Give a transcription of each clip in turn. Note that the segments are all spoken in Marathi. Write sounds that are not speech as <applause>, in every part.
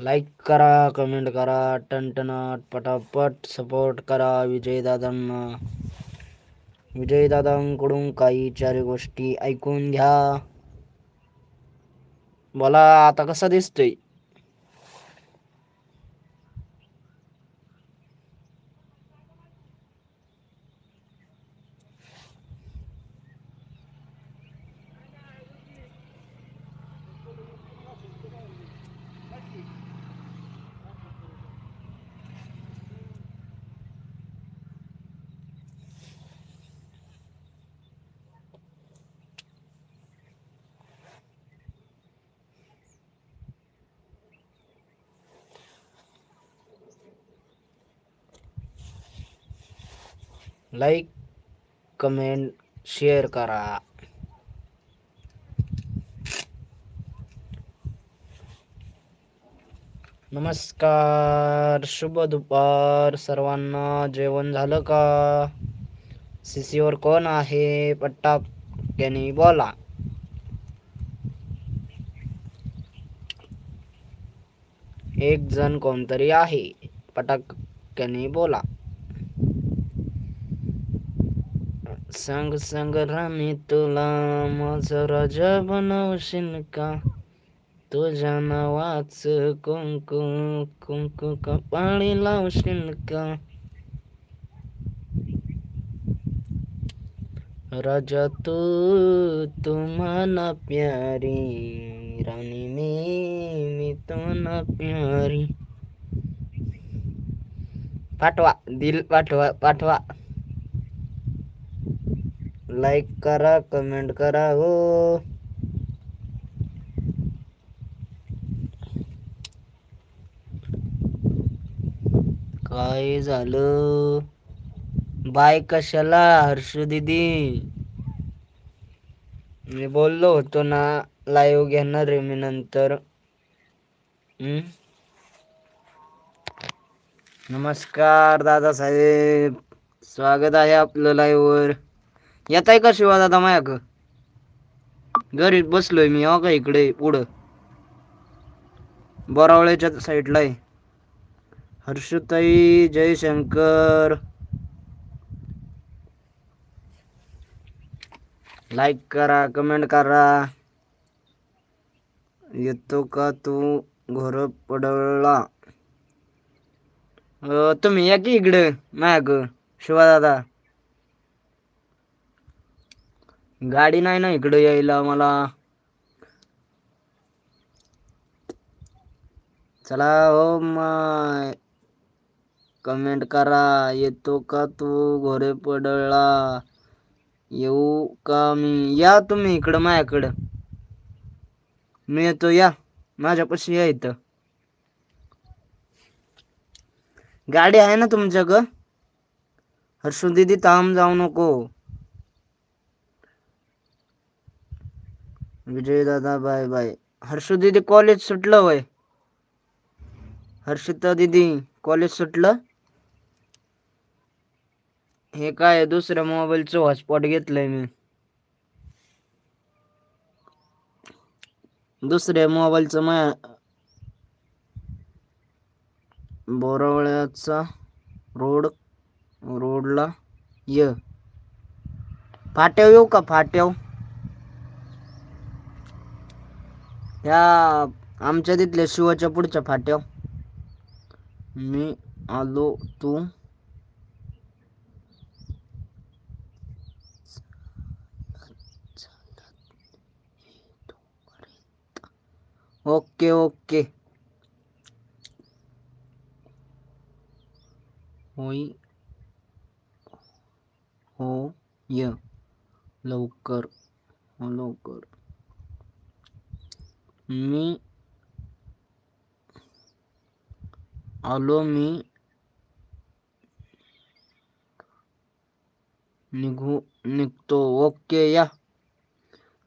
लाईक करा कमेंट करा टनटनाट पटापट सपोर्ट करा विजयदादांना विजयदादांकडून काही चार गोष्टी ऐकून घ्या. बोला आता कसा दिसतोय? लाईक कमेंट शेअर करा. नमस्कार शुभ दुपार. सर्वांना जेवण झालं का? सीसीवर कोण आहे? पट्टाक्याने बोला. एक जण कोणतरी आहे. पटाक्याने बोला. सांग सांग राणी तुला माझं राजा बनवशील का? तुझ्या नावाच कुंकू कुंकू कपाळी लावशील का? राजा तू तुम्हाला प्यारी राणी मी मी तुम्हाला प्यारी. पाठवा दिल पाठवा पाठवा. लाईक करा कमेंट करा हो. काय झालं? बाय कशाला हर्ष दिदी? मी बोललो होतो ना लाईव्ह घेणार रे मी नंतर. नमस्कार दादासाहेब. स्वागत आहे आपलं लाईव्हवर येताय का शिवा दादा मायाक? घरी बसलोय मी हो का इकडे पुढं. बोरावळ्याच्या साईडला आहे. हर्षताई जयशंकर. लाईक करा कमेंट करा. येतो का तू घोर पडला तुम्ही या की इकडं ग शिवा दादा? गाडी नाही ना इकडं यायला मला. चला हो माय. कमेंट करा येतो का तू घोरे पडला येऊ का मी? या तुम्ही इकडं माझ्याकडं. मी येतो या. माझ्यापाशी या इथं. गाडी आहे ना तुमच्या ग हर्षू दीदी थांब जाऊ नको. विजय दादा बाय बाय. हर्ष दीदी कॉलेज सुटलं वय. हर्षिता दीदी कॉलेज सुटलं? हे काय दुसऱ्या मोबाईलचं हॉटस्पॉट घेतलंय मी. दुसऱ्या मोबाईलचं माया बोरवळ्याचा रोड रोडला य. फाट्याव येऊ का? फाट्याव ह्या आमच्या तिथल्या शिवाच्या पुढच्या फाट्या. मी आलो तू. Okay okay. होई हो य. लवकर हो लवकर. मी आलो मी निघू निघतो. ओके या.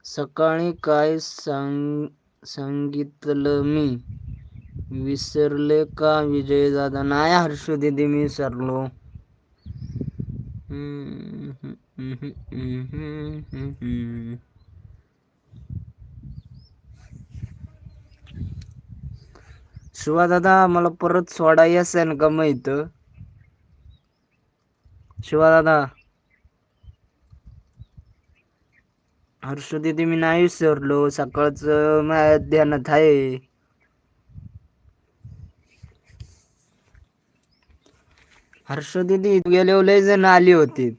सकाळी काय सांग सांगितलं मी? विसरले का विजय दादा नाही हर्षू दिदी मी विसरलो. हम्म, शिवा दादा मला परत सोडा ना का माहीत? शिवा दादा हर्ष दिदी मी नाही विसरलो. सकाळचं माझ्या ध्यानात आहे. हर्ष दिदी गेले लय जण आली होती.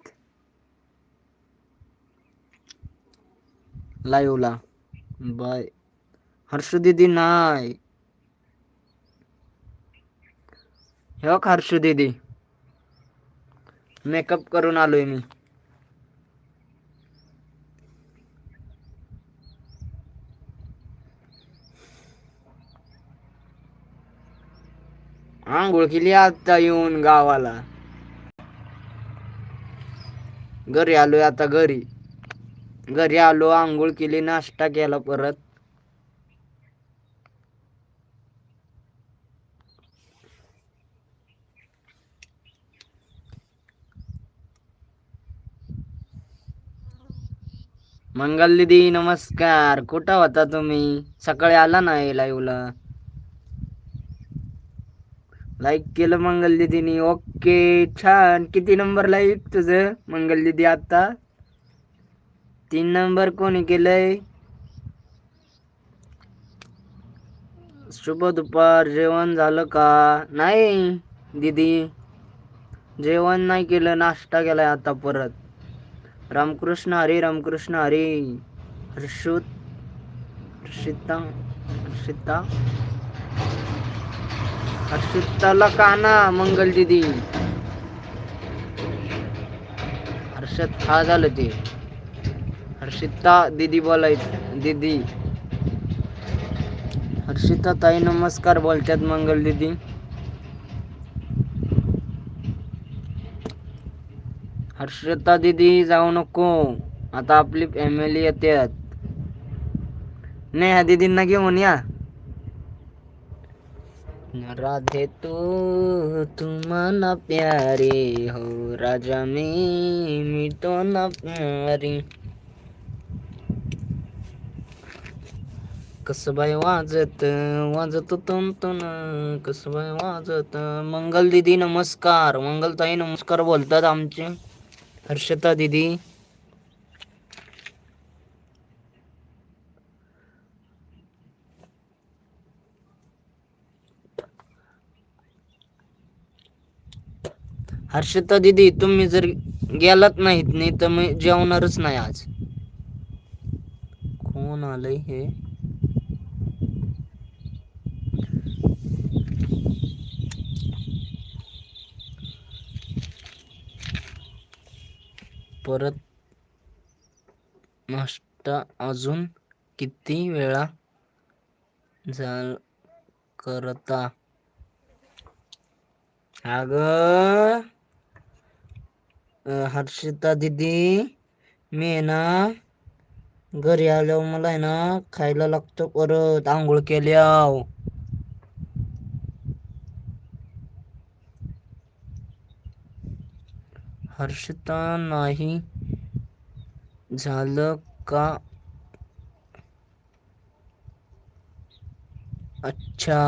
लाईव्हला बाय. हर्ष दिदी नाही. हे बघ दीदी दिदी. मेकअप करून आलोय मी. आंघोळ केली आता येऊन गावाला. घरी आलोय आता घरी. घरी आलो आंघोळ केली नाश्ता केला परत. मंगल दिदी नमस्कार. कुठं होता तुम्ही? सकाळी आला नाही लाईव्हला लाईक केलं मंगल दिदीनी ओके छान. किती नंबर लाईक तुझं मंगल दिदी आता? तीन नंबर कोणी केलंय? शुभ दुपार. जेवण झालं का? नाही दीदी. जेवण नाही केलं. नाश्ता केलाय आता परत. रामकृष्ण हरी रामकृष्ण हरी. हर्षुत हर्षिता हर्षिता. हर्षिताला काना मंगल दिदी. हर्षद हा झालं ते. हर्षिता दिदी बोलाय दिदी. हर्षिता ताई नमस्कार बोलतात मंगल दिदी. हर्षता दिदी जाऊ नको. आता आपली फॅमिली येतात नाही ह्या दिदींना घेऊन या. राधे तू तुम्हाला प्यारे हो. राजा मी मी तो ना प्यारी. कस बाय वाजत वाजत तंतन कस बाय वाजत. मंगल दिदी नमस्कार. मंगलताई नमस्कार बोलतात आमचे. हर्षता दिदी. हर्षता दिदी तुम्ही जर गेलात नाहीत नाही तर मी जेवणारच नाही आज. कोण आलंय हे? परत नाश्ता अजून किती वेळा झाल करता? अग हर्षिता दिदी मी आहे ना घरी आल्यावर मला आहे ना खायला लागतो परत आंघोळ केल्याव हर्षता नाही झालं का? अच्छा.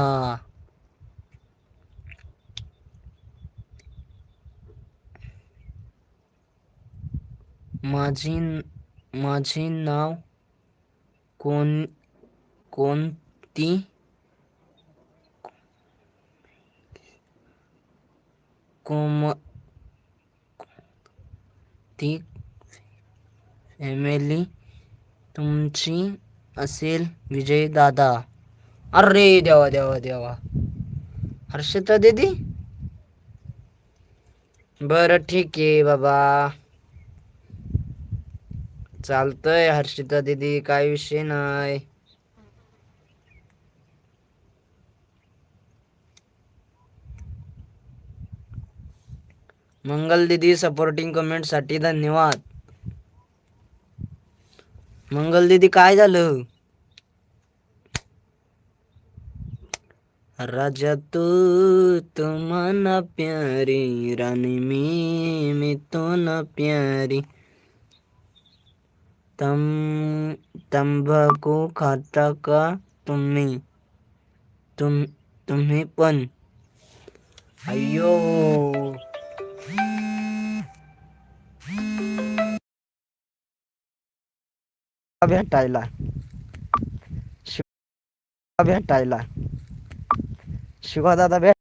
माझी माझे नाव कोण कोणती? कोम ती फॅमिली तुमची असेल विजय दादा अरे देवा देवा देवा. हर्षता दीदी? बरं ठीक आहे बाबा. चालतंय हर्षिता दीदी काय विषय नाही. मंगल दिदी सपोर्टिंग कमेंटसाठी धन्यवाद. मंगल दिदी काय झालं? राजा तू तुम्हाला प्यारी राणी मी मी तो ना प्यारी. तम तंबाखू खाता का तुम्ही? तुम तुम्ही पण. अय्यो. भेटायला शिवा भेटायला शिवा दादा भेट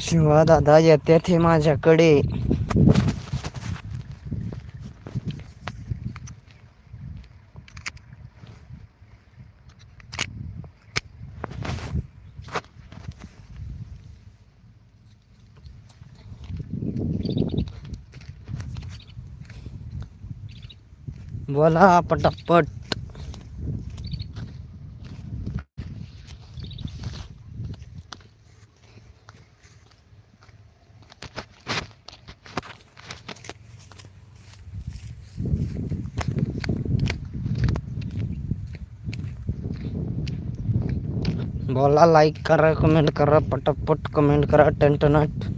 शिवा दादा येते ते माझ्याकडे। बोला पटापट बोला लाईक करा कमेंट करा पटापट कमेंट करा टंटनाट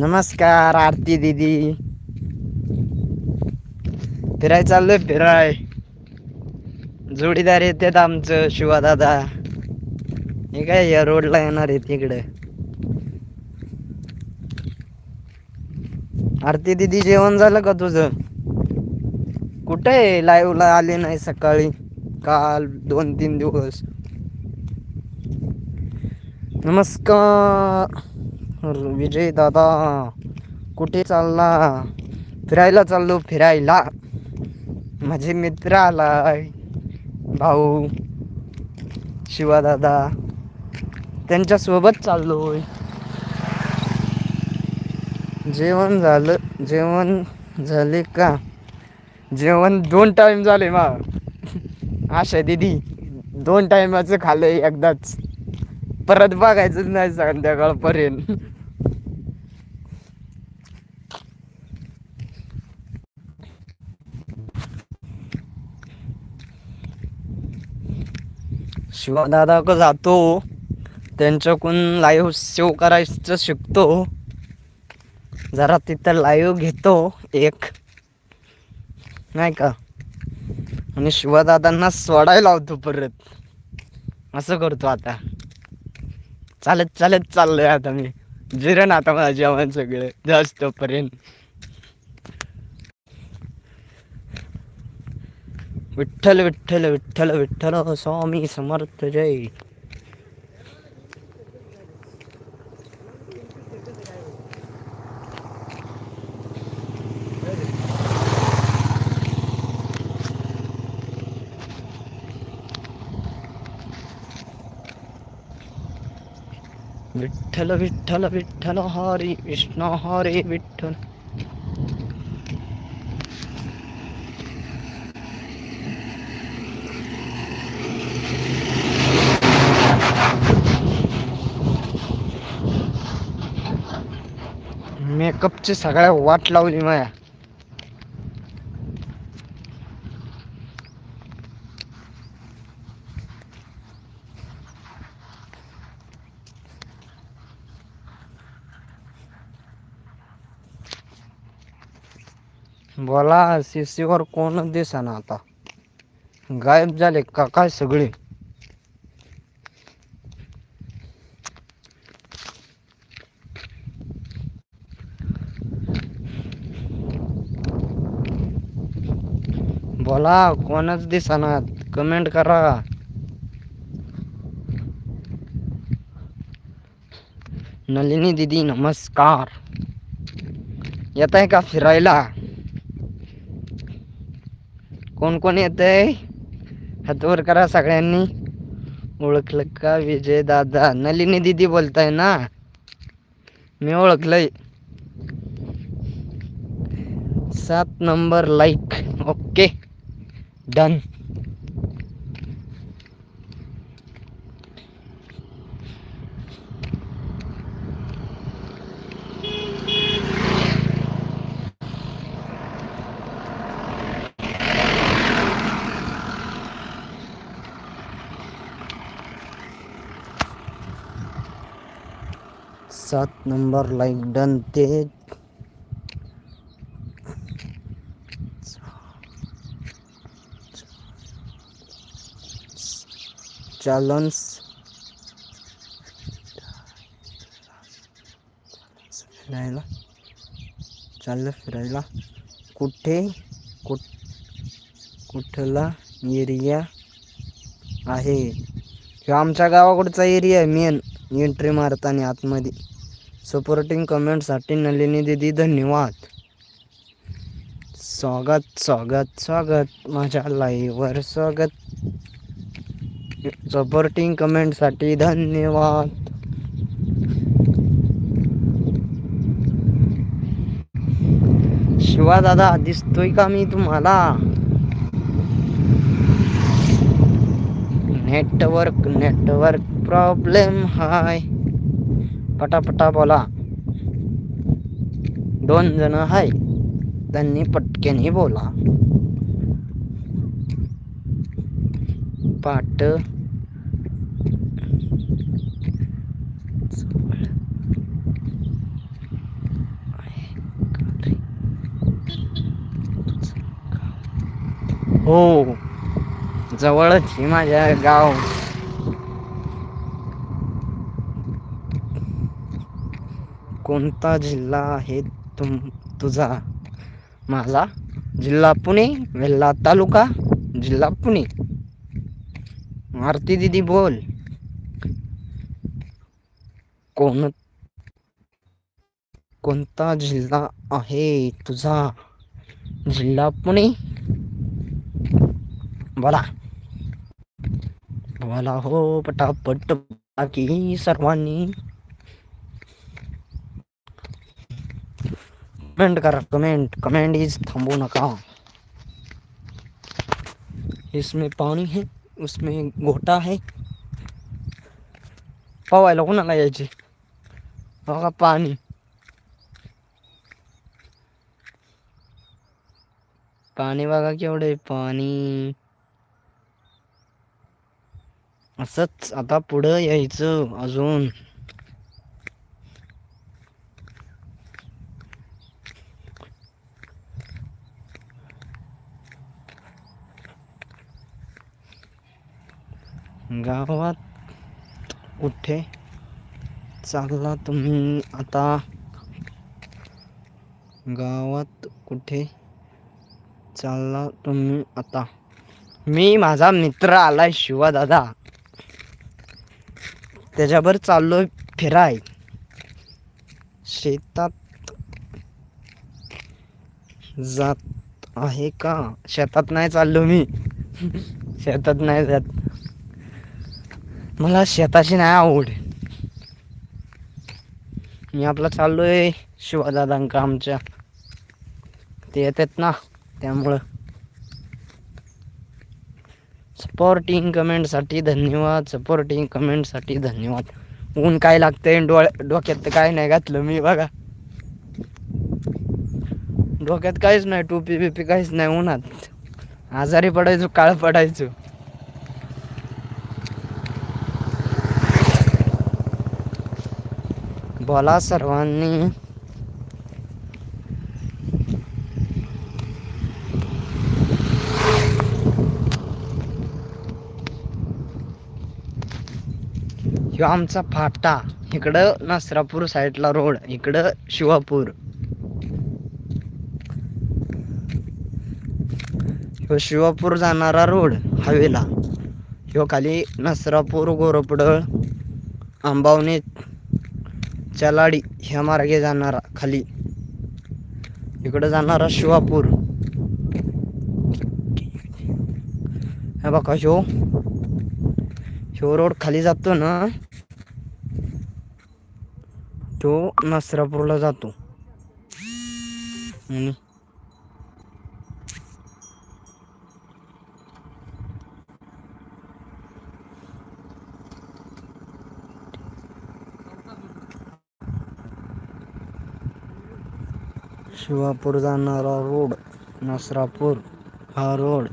नमस्कार आरती दीदी. फिराय चाललोय फिराय. जोडीदार येतात आमचं शिवादादा. हे काय या रोडला येणार आहे इकडे. आरती दीदी जेवण झालं का तुझं? कुठे आहे? लाईव्हला आले नाही सकाळी. काल दोन तीन दिवस. नमस्कार. विजय दादा कुठे चालला? फिरायला चाललो फिरायला. माझे मित्र आलाय. भाऊ शिवादादा त्यांच्यासोबत चाललोय. जेवण झालं. जेवण झाले का? जेवण दोन टाईम झाले मा. आशा दिदी दोन टाइमाचं खाल्लंय एकदाच. परत बघायचंच नाही संध्याकाळपर्यंत. शिवदादा का जातो. त्यांच्याकडून लाईव्ह सेव्ह करायचं शिकतो. जरा तिथं लाईव्ह घेतो एक. नाही का? आणि शिवदादांना सोडायला लावतो परत. असं करतो आता. चालत चालत चाललोय आता मी. जिरण आता माझ्या जेवण सगळं. जास्तपर्यंत விட்டல் விட்டல் விட்டல் விட்டலோ சுவாமி சமர்த்த ஜெய். விட்டல விட்டல விட்டல ஹாரி விஷ்ணா ஹாரி விட்டல். मेकअपची सगळ्या वाट लावली माया. बोला सीसीवर कोण दिसाना आता? गायब झाले का काय सगळे? बोला कोणच दिसाना कमेंट करा. नलिनी दीदी नमस्कार. येत आहे का फिरायला? कोण कोण येत आहे हातवर करा सगळ्यांनी. ओळखलं का विजय दादा? नलिनी दीदी बोलताय ना? मी ओळखलंय. सात number like okay. dan Saat nomor like dan tit. चॅलन्स फिरायला चाललं फिरायला. कुठे? कुठ कुठला एरिया आहे? किंवा आमच्या गावाकडचा एरिया आहे मेन एंट्री मारताना आतमध्ये. सपोर्टिंग कमेंटसाठी नलिनी दिदी धन्यवाद. स्वागत स्वागत स्वागत. माझ्या लाईव्हवर स्वागत. सपोर्टिंग कमेंटसाठी धन्यवाद. शिवा दादा दिसतोय का मी तुम्हाला? नेटवर्क नेटवर्क प्रॉब्लेम हाय. पटापटा बोला. दोन जण हाय. त्यांनी पटक्याने बोला. पाट हो. जवळच ही माझ्या गाव. कोणता जिल्हा आहे तुम तुझा? माझा? जिल्हा पुणे वेल्हा तालुका जिल्हा पुणे. आरती दिदी बोल. कोण कोणता जिल्हा आहे तुझा? जिल्हा पुणे बोला बोला हो पटापट बाकी सर्वांनी। कमेंट करा कमेंट कमेंट इज़ थांबू नका। इसमें पाणी है, उसमें गोटा है। पवायला कोणाला यायचे? बघा पाणी। पाणी बघा केवढे पाणी। असंच आता पुढं यायचं अजून. गावात कुठे चालला तुम्ही आता? गावात कुठे चालला तुम्ही आता? मी माझा मित्र आलाय शिवा दादा त्याच्यावर चाललो फिराय. शेतात जात आहे का? शेतात नाही चाललो मी. <laughs> शेतात नाही जात. मला शेताची नाही आवड. मी आपला चाललोय शिवादादांका आमच्या. ते येतात ना त्यामुळं. सपोर्टिंग कमेंटसाठी धन्यवाद. सपोर्टिंग कमेंटसाठी धन्यवाद. ऊन काय लागतंय? डोळ्या डोक्यात तर काय नाही घातलं मी बघा. डोक्यात काहीच नाही टोपी बिपी काहीच नाही उन्हात. आजारी पडायचो काळ पडायचो. बोला सर्वांनी. ह्यो आमचा फाटा. इकडं नसरापूर साईडला रोड इकडं शिवापूर. ह्यो शिवापूर जाणारा रोड हवेला. ह्यो खाली नसरापूर गोरपडळ आंबावणे चलाडी ह्या मार्गे जाणारा खाली. इकडं जाणारा शिवापूर. हे बघा ह्यो. ह्यो रोड खाली जातो ना तो नसरापूरला जातो. आणि शिवापूर जाणारा रोड नसरापूर हा रोड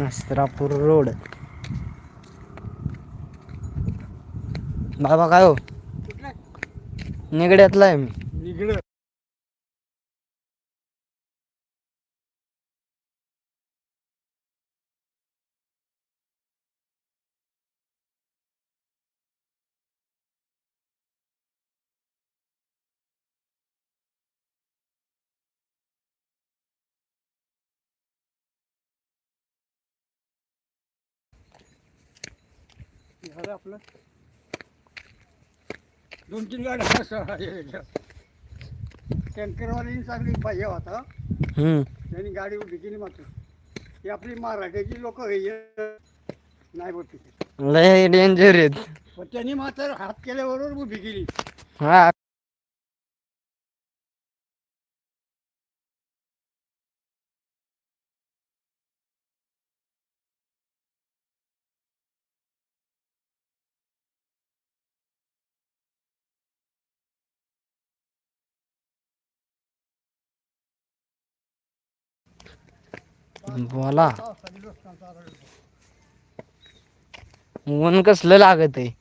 नस्त्रापूर रोड. बाबा काय हो? निगड्यातला आहे मी. झालं आपलं. दोन तीन गाड्या टँकरवाली चांगली पाहिजे होता. त्यांनी गाडी उभी केली मात्र. ही आपली मराठ्याची लोक नाही बोलते लय डेंजर आहेत. पण त्यांनी मात्र हात केल्याबरोबर उभी केली. हा. बोला. मन कसलं लागत आहे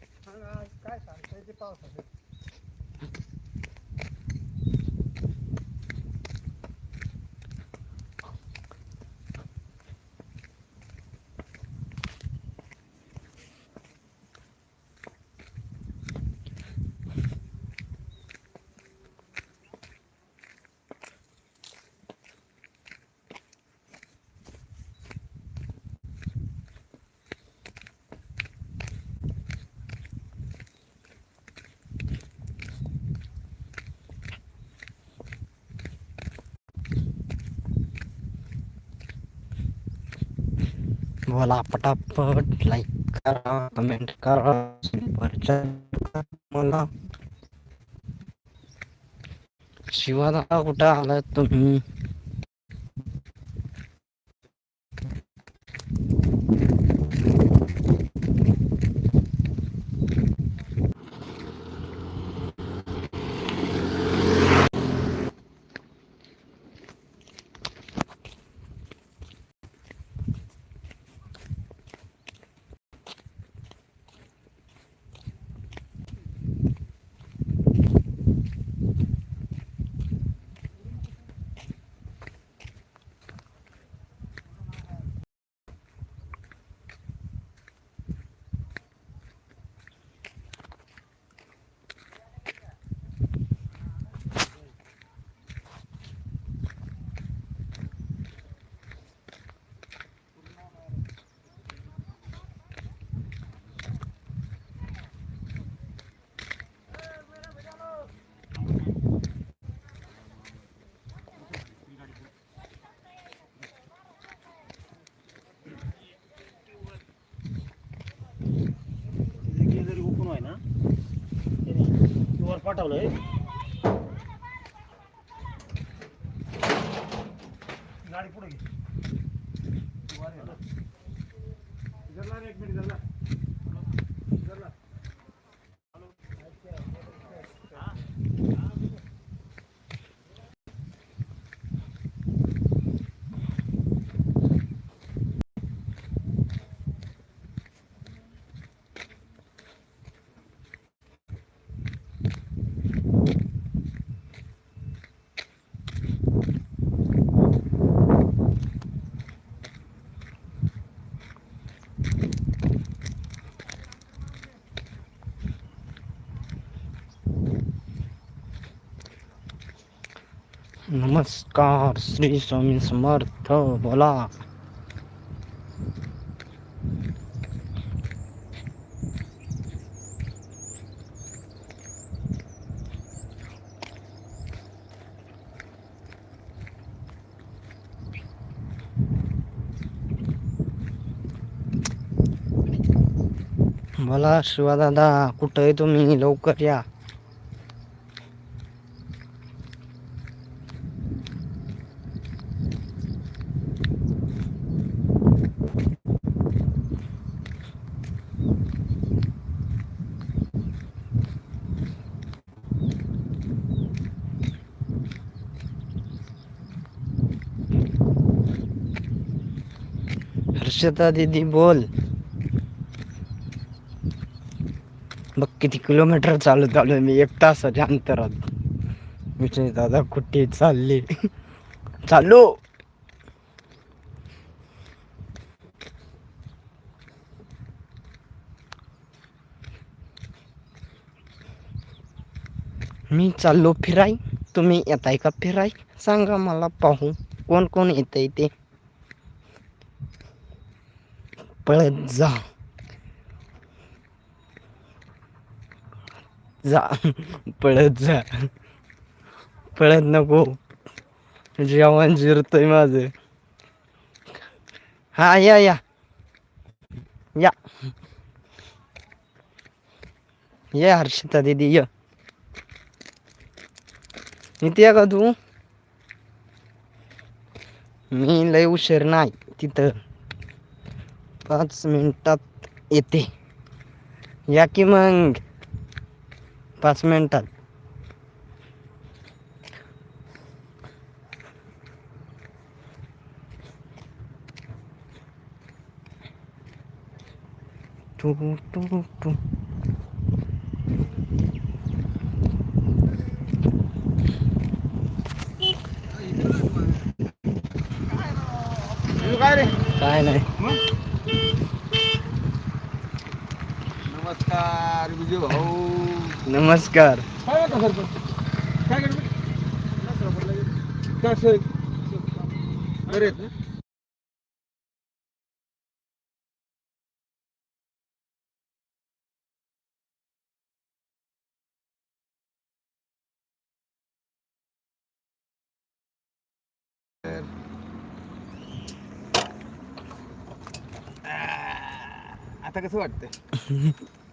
बोला पटापट लाईक करा कमेंट करा मला शिवाला कुठं आलात तुम्ही जरी ओपन आहे ना त्याने वर पाठवलंय. गाडी पुढे नमस्कार श्री स्वामी समर्थ बोला. बोला शिवादादा कुठं आहे तुम्ही? लवकर या. अक्षता दीदी बोल. बघ किती किलोमीटर चालू चालू मी एक तासाच्या अंतरात. विजय दादा कुठे चालले? चाललो मी चाललो फिराय तुम्ही येताय का फिराय सांगा मला पाहू. कोण कोण येतंय ते? पळत जा. जा. पळत जा. पळत नको. जेवण जिरतोय माझं. हा या या. या. ये हर्षिता दीदी ये. इथे का तू? मी लय उशीर नाही तिथं. पाच मिनट येते. या की मग? पाच मिनट टू टू टू नमस्कार. काय होता सरपंच काय करतो? काय सोय बरे आहेत ना आता कसं वाटतंय? <laughs>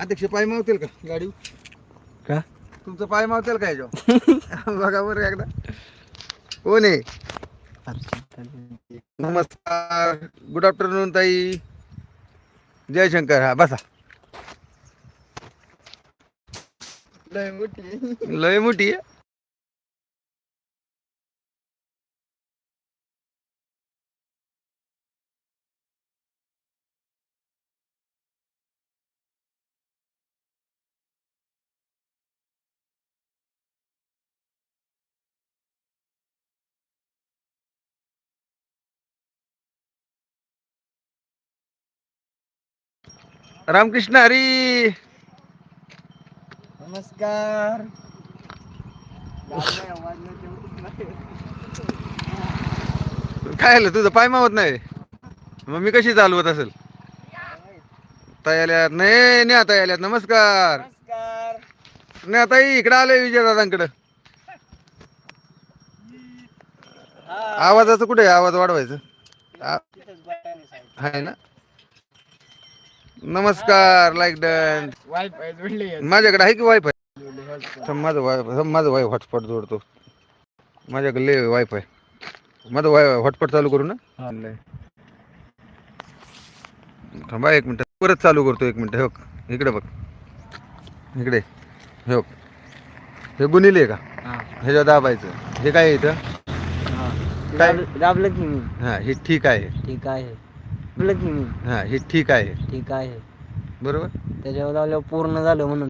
अध्यक्ष पाय मावतील का गाडी? का? तुमचं पाय मावतील का याच्यावर? <laughs> बघा बरं एकदा. कोण आहे? नमस्कार. गुड आफ्टरनून ताई. जयशंकर हा बसा. लय मोठी लय मोठी आहे? रामकृष्ण हरी! नमस्कार. काय आलं तुझं पाय मावत नाही? मग मी कशी चालवत असेल? ताई आल्यात नाही नाही आता आल्यात नमस्कार. नाही आता इकडं आलोय विजय दादांकडं आवाजाचं कुठे आहे? आवाज वाढवायचं. आहे ना? नमस्कार लाईक डन वायफाय जोडले माझ्याकडे आहे की वायफाय माझं वाय माझं वाय हॉटस्पॉट जोडतो. माझ्याकडे वायफाय माझं वाय हॉटस्पॉट चालू करू ना? थांबा एक मिनिट. परत चालू करतो एक मिनिट. हे बघ. इकडे बघ. इकडे. हे बघ. हे गुणिले का? ह्याच्यावर दाबायचं. हे काय आहे इथं? दाबलं की मी. हां हे ठीक आहे. ठीक आहे. दाबलं की मी हां हे ठीक आहे. ठीक आहे. बरोबर? त्याच्यावर दाबल्यावर पूर्ण झालं म्हणून.